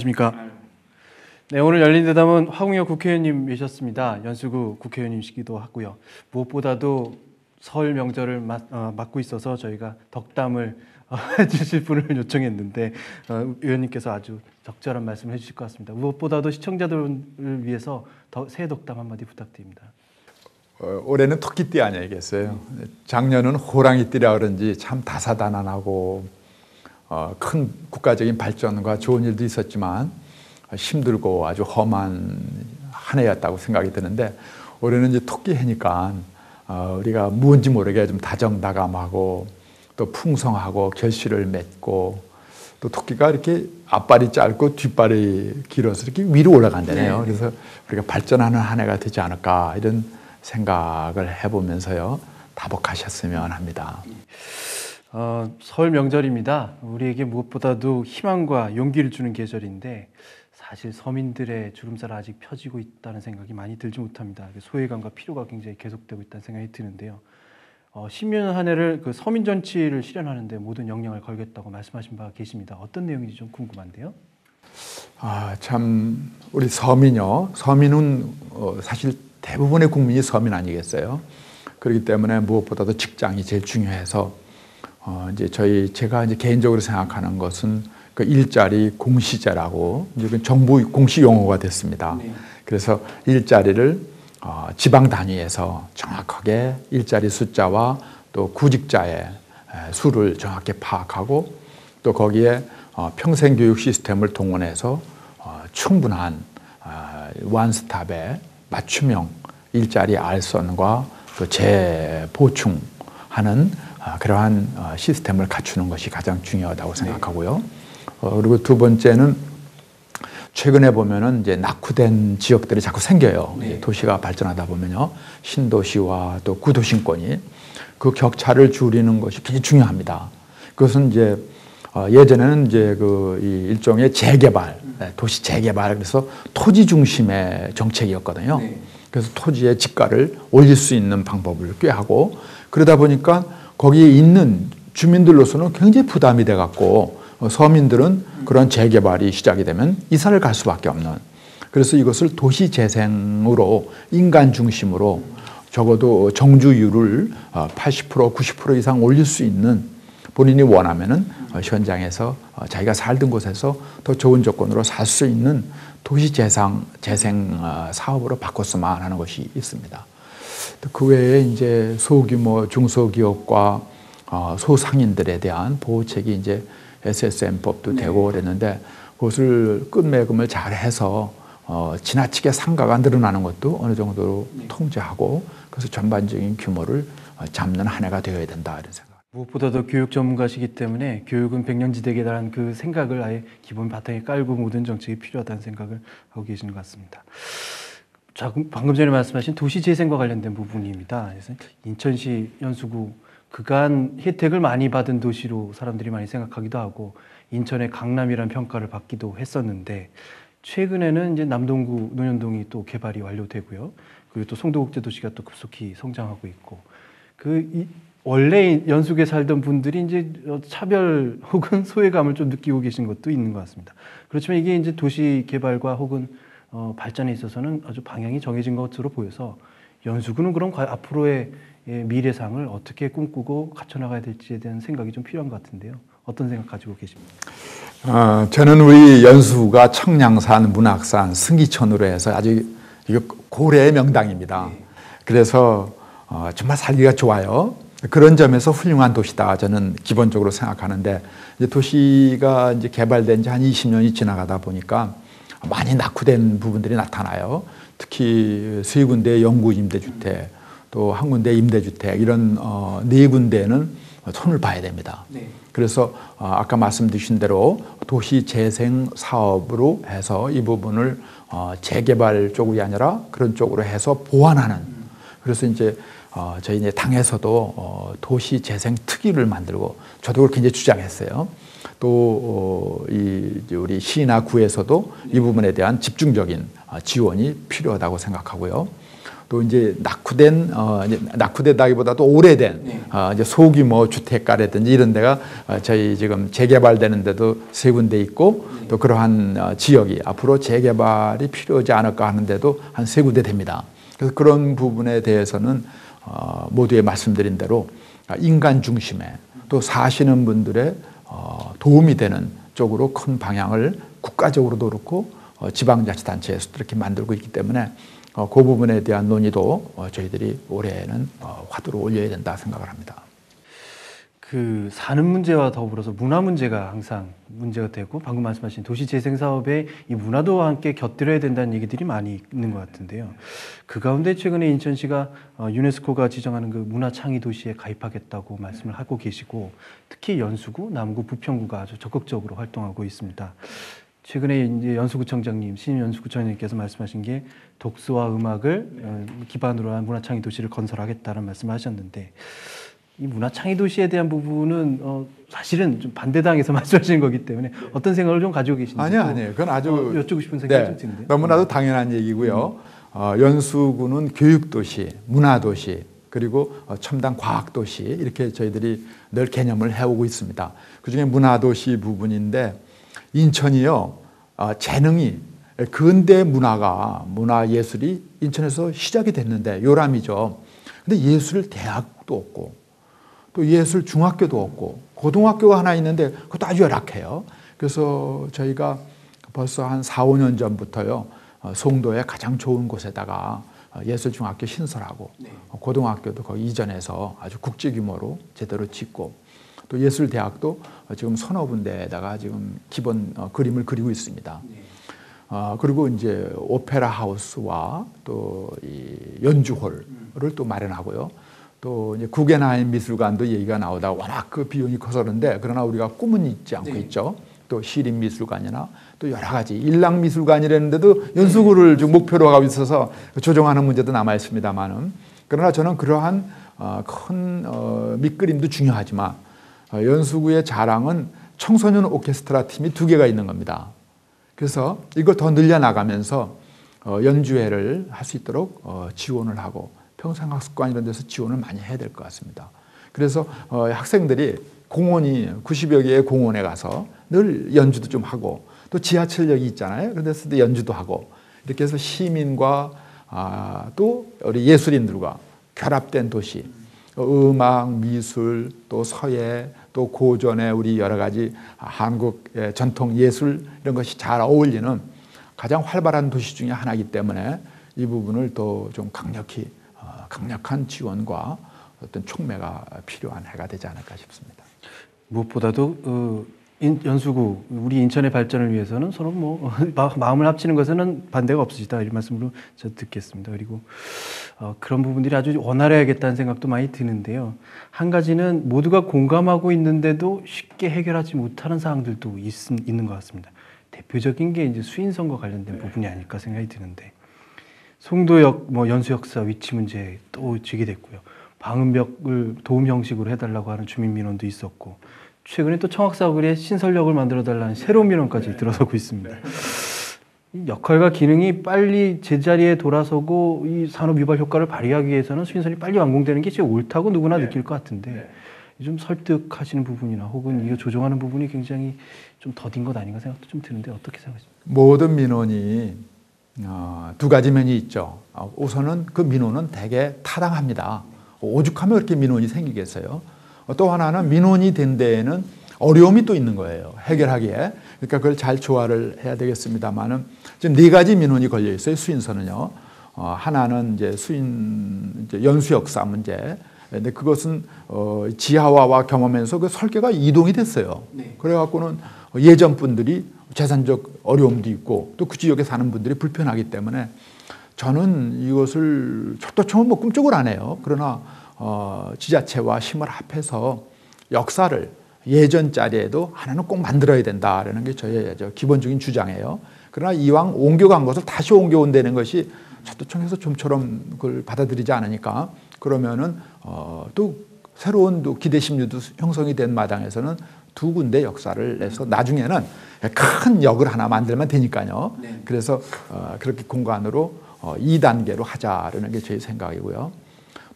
안녕하십니까. 네, 오늘 열린 대담은 황우여 국회의원님이셨습니다. 연수구 국회의원님이시기도 하고요. 무엇보다도 설 명절을 맞, 어, 맞고 있어서 저희가 덕담을 어, 해주실 분을 요청했는데 어, 의원님께서 아주 적절한 말씀을 해주실 것 같습니다. 무엇보다도 시청자들을 위해서 더, 새해 덕담 한마디 부탁드립니다. 어, 올해는 토끼띠 아니겠어요. 작년은 호랑이띠라 그런지 참 다사다난하고 어, 큰 국가적인 발전과 좋은 일도 있었지만 힘들고 아주 험한 한 해였다고 생각이 드는데 올해는 이제 토끼 해니까 어, 우리가 무언지 모르게 좀 다정다감하고 또 풍성하고 결실을 맺고 또 토끼가 이렇게 앞발이 짧고 뒷발이 길어서 이렇게 위로 올라간다네요. 네. 그래서 우리가 발전하는 한 해가 되지 않을까 이런 생각을 해보면서요 다복하셨으면 합니다. 어, 설 명절입니다. 우리에게 무엇보다도 희망과 용기를 주는 계절인데 사실 서민들의 주름살 아직 펴지고 있다는 생각이 많이 들지 못합니다. 소외감과 피로가 굉장히 계속되고 있다는 생각이 드는데요. 어, 신년 한 해를 그 서민 정치를 실현하는데 모든 역량을 걸겠다고 말씀하신 바가 계십니다. 어떤 내용인지 좀 궁금한데요. 아, 참 우리 서민요. 서민은 어, 사실 대부분의 국민이 서민 아니겠어요? 그렇기 때문에 무엇보다도 직장이 제일 중요해서 어, 이제 저희 제가 이제 개인적으로 생각하는 것은 그 일자리 공시제라고 이제 정부 공시 용어가 됐습니다. 네. 그래서 일자리를 어, 지방 단위에서 정확하게 일자리 숫자와 또 구직자의 수를 정확히 파악하고 또 거기에 어, 평생 교육 시스템을 동원해서 어, 충분한 어, 원스톱의 맞춤형 일자리 알선과 또 재보충하는 어, 그러한 어, 시스템을 갖추는 것이 가장 중요하다고 생각하고요. 어, 그리고 두 번째는 최근에 보면은 이제 낙후된 지역들이 자꾸 생겨요. 네. 도시가 발전하다 보면요. 신도시와 또 구도심권이 그 격차를 줄이는 것이 굉장히 중요합니다. 그것은 이제 어, 예전에는 이제 그 일종의 재개발, 네, 도시 재개발 그래서 토지 중심의 정책이었거든요. 네. 그래서 토지의 집가를 올릴 수 있는 방법을 꾀하고 그러다 보니까 거기에 있는 주민들로서는 굉장히 부담이 돼 갖고 어, 서민들은 그런 재개발이 시작이 되면 이사를 갈 수밖에 없는 그래서 이것을 도시 재생으로 인간 중심으로 적어도 정주율을 80% 어, 90% 이상 올릴 수 있는 본인이 원하면은 어, 현장에서 자기가 살던 곳에서 더 좋은 조건으로 살 수 있는 도시 재생 재생 사업으로 바꿨으면 하는 것이 있습니다. 그 외에 이제 소규모 중소기업과 소상인들에 대한 보호책이 이제 SSM법도 네. 되고 그랬는데 그것을 끝매금을 잘 해서 어, 지나치게 상가가 늘어나는 것도 어느 정도 네. 통제하고 그래서 전반적인 규모를 어, 잡는 한 해가 되어야 된다 이런 생각. 무엇보다도 교육 전문가시기 때문에 교육은 백년지대계라는 그 생각을 아예 기본 바탕에 깔고 모든 정책이 필요하다는 생각을 하고 계시는 것 같습니다. 자, 방금 전에 말씀하신 도시재생과 관련된 부분입니다. 그래서 인천시 연수구 그간 혜택을 많이 받은 도시로 사람들이 많이 생각하기도 하고 인천의 강남이라는 평가를 받기도 했었는데 최근에는 이제 남동구 논현동이 또 개발이 완료되고요. 그리고 또 송도국제 도시가 또 급속히 성장하고 있고 그 원래 연숙에 살던 분들이 이제 차별 혹은 소외감을 좀 느끼고 계신 것도 있는 것 같습니다. 그렇지만 이게 이제 도시 개발과 혹은 어, 발전에 있어서는 아주 방향이 정해진 것으로 보여서 연수구는 그럼 앞으로의 미래상을 어떻게 꿈꾸고 갖춰나가야 될지에 대한 생각이 좀 필요한 것 같은데요. 어떤 생각 가지고 계십니까? 어, 저는 우리 연수가 청량산, 문학산, 승기천으로 해서 아주 고래의 명당입니다. 네. 그래서 어, 정말 살기가 좋아요. 그런 점에서 훌륭한 도시다 저는 기본적으로 생각하는데 이제 도시가 이제 개발된 지 한 20년이 지나가다 보니까 많이 낙후된 부분들이 나타나요. 특히 세 군데 영구 임대주택, 또 한 군데 임대주택 이런 어, 네 군데는 손을 봐야 됩니다. 네. 그래서 어, 아까 말씀드린 대로 도시 재생 사업으로 해서 이 부분을 어, 재개발 쪽이 아니라 그런 쪽으로 해서 보완하는. 음. 그래서 이제 어, 저희 이제 당에서도 어, 도시 재생 특위를 만들고 저도 그렇게 이제 주장했어요. 또, 어, 이, 우리 시나 구에서도 이 부분에 대한 집중적인 어, 지원이 필요하다고 생각하고요. 또 이제 낙후된 어 이제 낙후되다기보다도 오래된 네. 어 이제 소규모 주택가라든지 이런 데가 어 저희 지금 재개발되는 데도 세 군데 있고 또 그러한 어 지역이 앞으로 재개발이 필요하지 않을까 하는데도 한 세 군데 됩니다. 그래서 그런 부분에 대해서는 어 모두에 말씀드린 대로 인간 중심의 또 사시는 분들의 어 도움이 되는 쪽으로 큰 방향을 국가적으로도 그렇고 어 지방자치단체에서도 이렇게 만들고 있기 때문에 어, 그 부분에 대한 논의도 어, 저희들이 올해는 어, 화두로 올려야 된다 생각을 합니다. 그 사는 문제와 더불어서 문화 문제가 항상 문제가 되고 방금 말씀하신 도시 재생 사업에 이 문화도 함께 곁들여야 된다는 얘기들이 많이 있는 것 같은데요. 그 가운데 최근에 인천시가 어, 유네스코가 지정하는 그 문화 창의 도시에 가입하겠다고 말씀을 하고 계시고 특히 연수구, 남구, 부평구가 아주 적극적으로 활동하고 있습니다. 최근에 이제 연수구청장님, 신임 연수구청장님께서 말씀하신 게 독서와 음악을 어, 기반으로 한 문화창의 도시를 건설하겠다는 말씀을 하셨는데 이 문화 창의 도시에 대한 부분은 어, 사실은 좀 반대당에서 말씀하시는 거기 때문에 어떤 생각을 좀 가지고 계신지 아니요, 아니에요. 그건 아주 어, 여쭙고 싶은 생각이 네, 좀 드는데 너무나도 당연한 얘기고요. 어, 연수구는 교육 도시, 문화 도시, 그리고 어, 첨단 과학 도시 이렇게 저희들이 늘 개념을 해오고 있습니다. 그중에 문화 도시 부분인데 인천이요 어, 재능이 근대 문화가 문화 예술이 인천에서 시작이 됐는데 요람이죠. 근데 예술 대학도 없고 또 예술 중학교도 없고 고등학교가 하나 있는데 그것도 아주 열악해요. 그래서 저희가 벌써 한 4, 5년 전부터요. 어, 송도의 가장 좋은 곳에다가 어, 예술 중학교 신설하고 어, 고등학교도 거기 이전해서 아주 국제 규모로 제대로 짓고 또 예술 대학도 지금 서너 군데에다가 지금 기본 그림을 그리고 있습니다. 어, 그리고 이제 오페라 하우스와 또이 연주홀을 또 마련하고요. 또 이제 구겐하임 미술관도 얘기가 나오다 워낙 그 비용이 커서 그런데 그러나 우리가 꿈은 잊지 않고 네. 있죠. 또 시립 미술관이나 또 여러 가지 일랑 미술관이라는데도 연수구를 좀 목표로 하고 있어서 조정하는 문제도 남아 있습니다만은 그러나 저는 그러한 어, 큰 어, 밑그림도 중요하지만 어, 연수구의 자랑은 청소년 오케스트라 팀이 두 개가 있는 겁니다. 그래서 이걸 더 늘려 나가면서 어, 연주회를 할 수 있도록 어, 지원을 하고 평생학습관 이런 데서 지원을 많이 해야 될 것 같습니다. 그래서 어, 학생들이 공원이 90여 개의 공원에 가서 늘 연주도 좀 하고 또 지하철역이 있잖아요. 그런 데서도 연주도 하고 이렇게 해서 시민과 아, 또 우리 예술인들과 결합된 도시 어, 음악, 미술, 또 서예, 또 고전의 우리 여러 가지 한국의 전통 예술 이런 것이 잘 어울리는 가장 활발한 도시 중에 하나이기 때문에 이 부분을 또좀 강력히 어, 강력한 지원과 어떤 촉매가 필요한 해가 되지 않을까 싶습니다. 무엇보다도 어, 인, 연수구 우리 인천의 발전을 위해서는 서로 뭐 마- 마음을 합치는 것에는 반대가 없으시다 이런 말씀으로 저 듣겠습니다. 그리고 어, 그런 부분들이 아주 원활해야겠다는 생각도 많이 드는데요. 한 가지는 모두가 공감하고 있는데도 쉽게 해결하지 못하는 사항들도 있, 있는 것 같습니다. 대표적인 게 이제 수인선과 관련된 부분이 아닐까 생각이 드는데 송도역 뭐 연수역사 위치 문제 또 제기됐고요. 방음벽을 도움 형식으로 해달라고 하는 주민 민원도 있었고 최근에 또 청학사거리에 신설역을 만들어 달라는 새로운 민원까지 들어서고 있습니다. 이 역할과 기능이 빨리 제자리에 돌아서고 이 산업 유발 효과를 발휘하기 위해서는 수인선이 빨리 완공되는 게 제일 옳다고 누구나 느낄 것 같은데 좀 설득하시는 부분이나 혹은 이거 조정하는 부분이 굉장히 좀 더딘 것 아닌가 생각도 좀 드는데 어떻게 생각하십니까? 모든 민원이 어, 두 가지 면이 있죠. 어, 우선은 그 민원은 대개 타당합니다. 오죽하면 이렇게 민원이 생기겠어요. 어, 또 하나는 민원이 된 데에는 어려움이 또 있는 거예요. 해결하기에. 그러니까 그걸 잘 조화를 해야 되겠습니다만은 지금 네 가지 민원이 걸려 있어요. 수인선은요. 어, 하나는 이제 수인 이제 연수 역사 문제. 근데 그것은 어, 지하화와 경험하면서 그 설계가 이동이 됐어요. 네. 그래갖고는 예전 분들이 재산적 어려움도 있고 또 그 지역에 사는 분들이 불편하기 때문에 저는 이것을 철도청은 뭐 꿈쩍을 안 해요. 그러나 어, 지자체와 힘을 합해서 역사를 예전 자리에도 하나는 꼭 만들어야 된다라는 게 저의 저 기본적인 주장이에요. 그러나 이왕 옮겨간 것을 다시 옮겨온다는 것이 철도청에서 좀처럼 그걸 받아들이지 않으니까 그러면은 어, 또 새로운 또 기대 심리도 형성이 된 마당에서는 두 군데 역사를 내서 나중에는 큰 역을 하나 만들면 되니까요. 네. 그래서 어, 그렇게 공간으로 어, 2단계로 하자라는 게 제 생각이고요.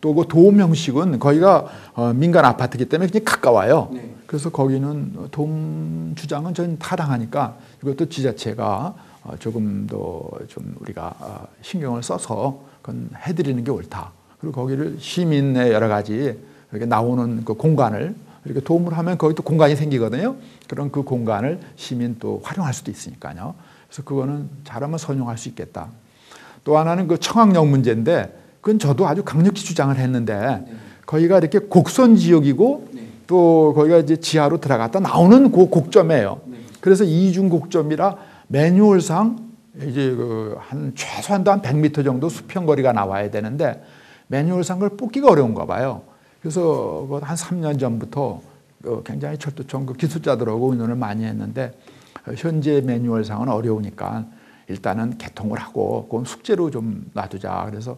또 그 도움 형식은 거기가 어, 민간 아파트이기 때문에 그냥 가까워요. 네. 그래서 거기는 도움 주장은 전 타당하니까 이것도 지자체가 어, 조금 더 좀 우리가 어, 신경을 써서 그건 해드리는 게 옳다. 그리고 거기를 시민의 여러 가지 이렇게 나오는 그 공간을 이렇게 도움을 하면 거기 또 공간이 생기거든요. 그런 그 공간을 시민 또 활용할 수도 있으니까요. 그래서 그거는 잘하면 선용할 수 있겠다. 또 하나는 그 청학역 문제인데 그건 저도 아주 강력히 주장을 했는데 거기가 이렇게 곡선 지역이고 네. 또 거기가 이제 지하로 들어갔다 나오는 그 곡점이에요. 네. 그래서 이중 곡점이라 매뉴얼상 이제 그 한 최소한도 한 100m 정도 수평 거리가 나와야 되는데 매뉴얼상 그걸 뽑기가 어려운가 봐요. 그래서 그한 3년 전부터 어, 굉장히 철도청 그 기술자들하고 의논을 많이 했는데 어, 현재 매뉴얼상은 어려우니까 일단은 개통을 하고 그건 숙제로 좀 놔두자. 그래서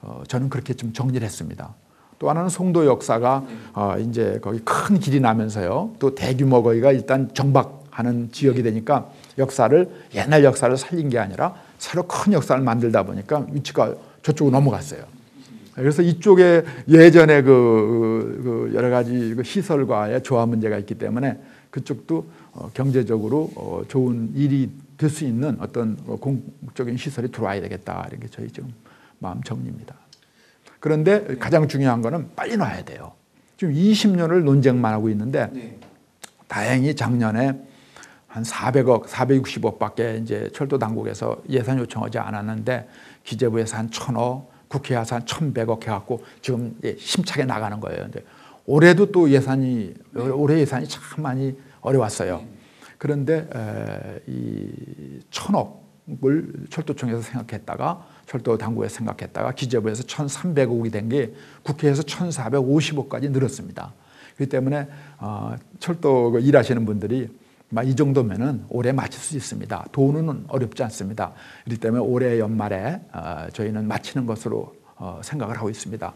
어, 저는 그렇게 좀 정리를 했습니다. 또 하나는 송도 역사가 어, 이제 거기 큰 길이 나면서요. 또 대규모 거기가 일단 정박하는 지역이 되니까 역사를 옛날 역사를 살린 게 아니라 새로 큰 역사를 만들다 보니까 위치가 저쪽으로 넘어갔어요. 그래서 이쪽에 예전에 그, 그 여러 가지 그 시설과의 조화 문제가 있기 때문에 그쪽도 어, 경제적으로 어, 좋은 일이 될 수 있는 어떤 어, 공적인 시설이 들어와야 되겠다. 이런 게 저희 지금 마음 정리입니다. 그런데 가장 중요한 거는 빨리 놔야 돼요. 지금 20년을 논쟁만 하고 있는데 네. 다행히 작년에 한 400억, 460억 밖에 이제 철도 당국에서 예산 요청하지 않았는데 기재부에서 한 1,000억, 국회에서 한 1,100억 해갖고 지금 힘차게 나가는 거예요. 근데 올해도 또 예산이 올해 예산이 참 많이 어려웠어요. 그런데 에, 이 1,000억을 철도청에서 생각했다가 철도 당국에서 생각했다가 기재부에서 1,300억이 된 게 국회에서 1,450억까지 늘었습니다. 그렇기 때문에 어, 철도 그 일하시는 분들이 막 이 정도면은 올해 마칠 수 있습니다. 돈은 어렵지 않습니다. 그렇기 때문에 올해 연말에 어, 저희는 마치는 것으로 어, 생각을 하고 있습니다.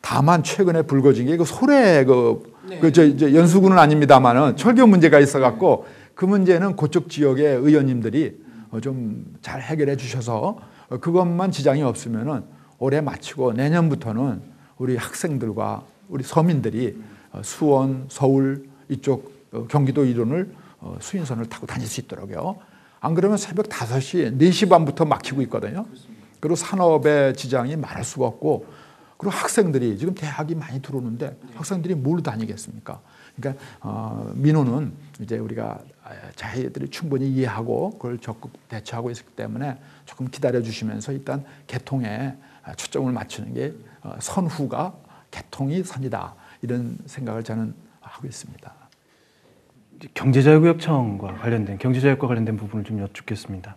다만 최근에 불거진 게 그 소래 그, 네. 그 저, 이제 연수구는 아닙니다만은 철교 문제가 있어갖고 그 문제는 그쪽 지역의 의원님들이 어, 좀잘 해결해 주셔서 어, 그것만 지장이 없으면은 올해 마치고 내년부터는 우리 학생들과 우리 서민들이 어, 수원, 서울 이쪽 어, 경기도 이론을 어, 수인선을 타고 다닐 수 있더라고요. 안 그러면 새벽 5시, 4시 반부터 막히고 있거든요. 그리고 산업의 지장이 많을 수가 없고 그리고 학생들이 지금 대학이 많이 들어오는데 학생들이 뭘 다니겠습니까? 그러니까 어, 민호는 이제 우리가 자기들이 충분히 이해하고 그걸 적극 대처하고 있기 때문에 조금 기다려 주시면서 일단 개통에 초점을 맞추는 게 어, 선후가 개통이 선이다 이런 생각을 저는 하고 있습니다. 이제 경제자유구역청과 관련된 경제자유과 관련된 부분을 좀 여쭙겠습니다.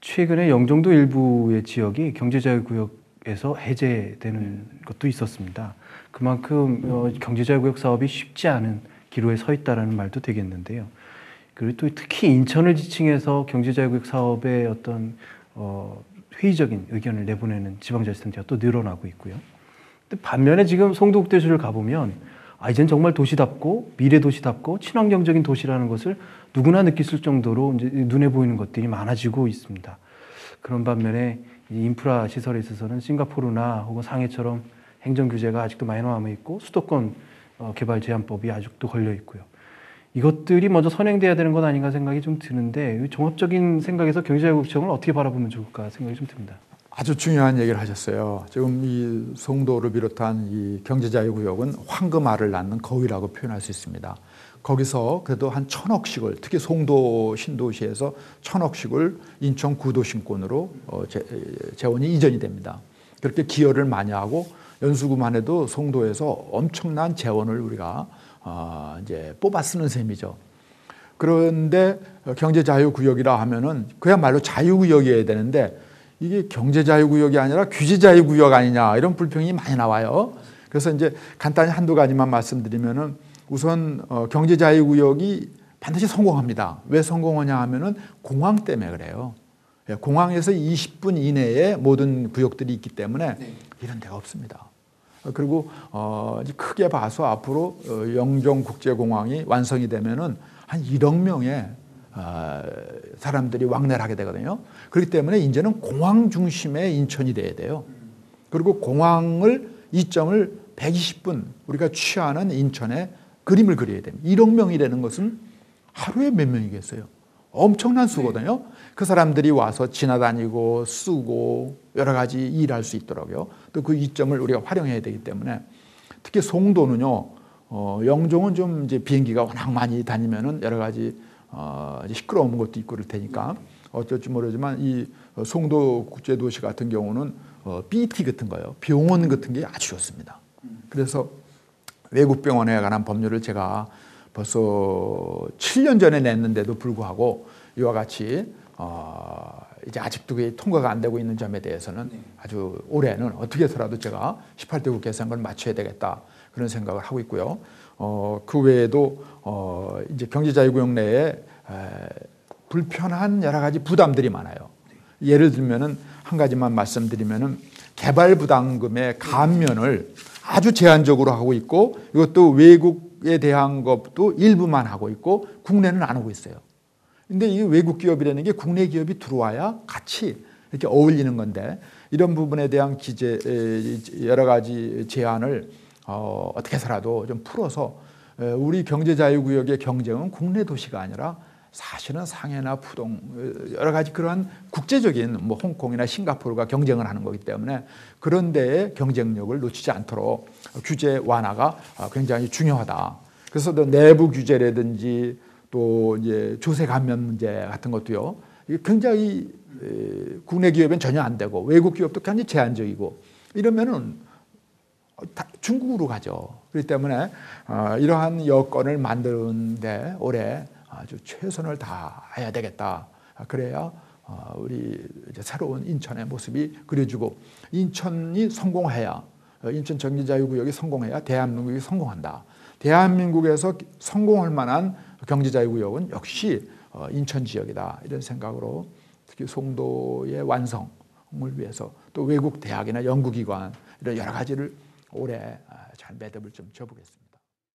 최근에 영종도 일부의 지역이 경제자유구역에서 해제되는 것도 있었습니다. 그만큼 어, 경제자유구역 사업이 쉽지 않은 기로에 서 있다라는 말도 되겠는데요. 그리고 또 특히 인천을 지칭해서 경제자유구역 사업에 어떤 어, 회의적인 의견을 내보내는 지방자치단체가 또 늘어나고 있고요. 반면에 지금 송도국대주를 가보면 아 이젠 정말 도시답고 미래 도시답고 친환경적인 도시라는 것을 누구나 느낄 수 정도로 이제 눈에 보이는 것들이 많아지고 있습니다. 그런 반면에 이 인프라 시설에 있어서는 싱가포르나 혹은 상해처럼 행정 규제가 아직도 많이 남아 있고 수도권 어, 개발 제한법이 아직도 걸려 있고요. 이것들이 먼저 선행돼야 되는 것 아닌가 생각이 좀 드는데 이 종합적인 생각에서 경제자유국청을 어떻게 바라보면 좋을까 생각이 좀 듭니다. 아주 중요한 얘기를 하셨어요. 지금 이 송도를 비롯한 이 경제자유구역은 황금알을 낳는 거위라고 표현할 수 있습니다. 거기서 그래도 한 천억씩을 특히 송도 신도시에서 천억씩을 인천 구도심권으로 어, 재, 재원이 이전이 됩니다. 그렇게 기여를 많이 하고 연수구만 해도 송도에서 엄청난 재원을 우리가 어, 이제 뽑아 쓰는 셈이죠. 그런데 경제자유구역이라 하면은 그야말로 자유구역이어야 되는데 이게 경제자유구역이 아니라 규제자유구역 아니냐 이런 불평이 많이 나와요. 그래서 이제 간단히 한두 가지만 말씀드리면은 우선 어, 경제자유구역이 반드시 성공합니다. 왜 성공하냐 하면은 공항 때문에 그래요. 예, 공항에서 20분 이내에 모든 구역들이 있기 때문에 이런 데가 없습니다. 어, 그리고 어, 크게 봐서 앞으로 어, 영종국제공항이 완성이 되면은 한 1억 명의 어, 사람들이 왕래를 하게 되거든요. 그렇기 때문에 이제는 공항 중심의 인천이 돼야 돼요. 그리고 공항을 이점을 120분 우리가 취하는 인천에 그림을 그려야 됩니다. 1억 명이라는 것은 하루에 몇 명이겠어요? 엄청난 수거든요. 그 사람들이 와서 지나다니고 쓰고 여러 가지 일할 수 있더라고요. 또 그 이점을 우리가 활용해야 되기 때문에 특히 송도는요. 어, 영종은 좀 이제 비행기가 워낙 많이 다니면은 여러 가지 어, 시끄러운 것도 있고 그럴 테니까 어쩔지 모르지만 이 송도 국제 도시 같은 경우는 어, BT 같은 거요. 병원 같은 게 아주 좋습니다. 그래서 외국 병원에 관한 법률을 제가 벌써 7년 전에 냈는데도 불구하고 이와 같이 어, 이제 아직도 그게 통과가 안 되고 있는 점에 대해서는 아주 올해는 어떻게 해서라도 제가 18대 국회 선거를 맞춰야 되겠다 그런 생각을 하고 있고요. 어, 그 외에도 어, 이제 경제자유구역 내에 에, 불편한 여러 가지 부담들이 많아요. 예를 들면은 한 가지만 말씀드리면은 개발 부담금의 감면을 아주 제한적으로 하고 있고 이것도 외국에 대한 것도 일부만 하고 있고 국내는 안 하고 있어요. 근데 이 외국 기업이라는 게 국내 기업이 들어와야 같이 이렇게 어울리는 건데 이런 부분에 대한 기재 여러 가지 제한을 어, 어떻게 해서라도 좀 풀어서 우리 경제자유구역의 경쟁은 국내 도시가 아니라 사실은 상해나 푸동 여러 가지 그러한 국제적인 뭐 홍콩이나 싱가포르가 경쟁을 하는 거기 때문에 그런 데에 경쟁력을 놓치지 않도록 규제 완화가 굉장히 중요하다. 그래서 또 내부 규제라든지 또 이제 조세 감면 문제 같은 것도요. 굉장히 국내 기업엔 전혀 안 되고 외국 기업도 굉장히 제한적이고 이러면은 중국으로 가죠. 그렇기 때문에 어, 이러한 여건을 만드는데 올해 아주 최선을 다해야 되겠다. 그래야 어, 우리 새로운 인천의 모습이 그려지고 인천이 성공해야 어, 인천 경제자유구역이 성공해야 대한민국이 성공한다. 대한민국에서 성공할 만한 경제자유구역은 역시 어, 인천 지역이다 이런 생각으로 특히 송도의 완성을 위해서 또 외국 대학이나 연구기관 이런 여러 가지를 올해 잘 매듭을 좀 줘보겠습니다.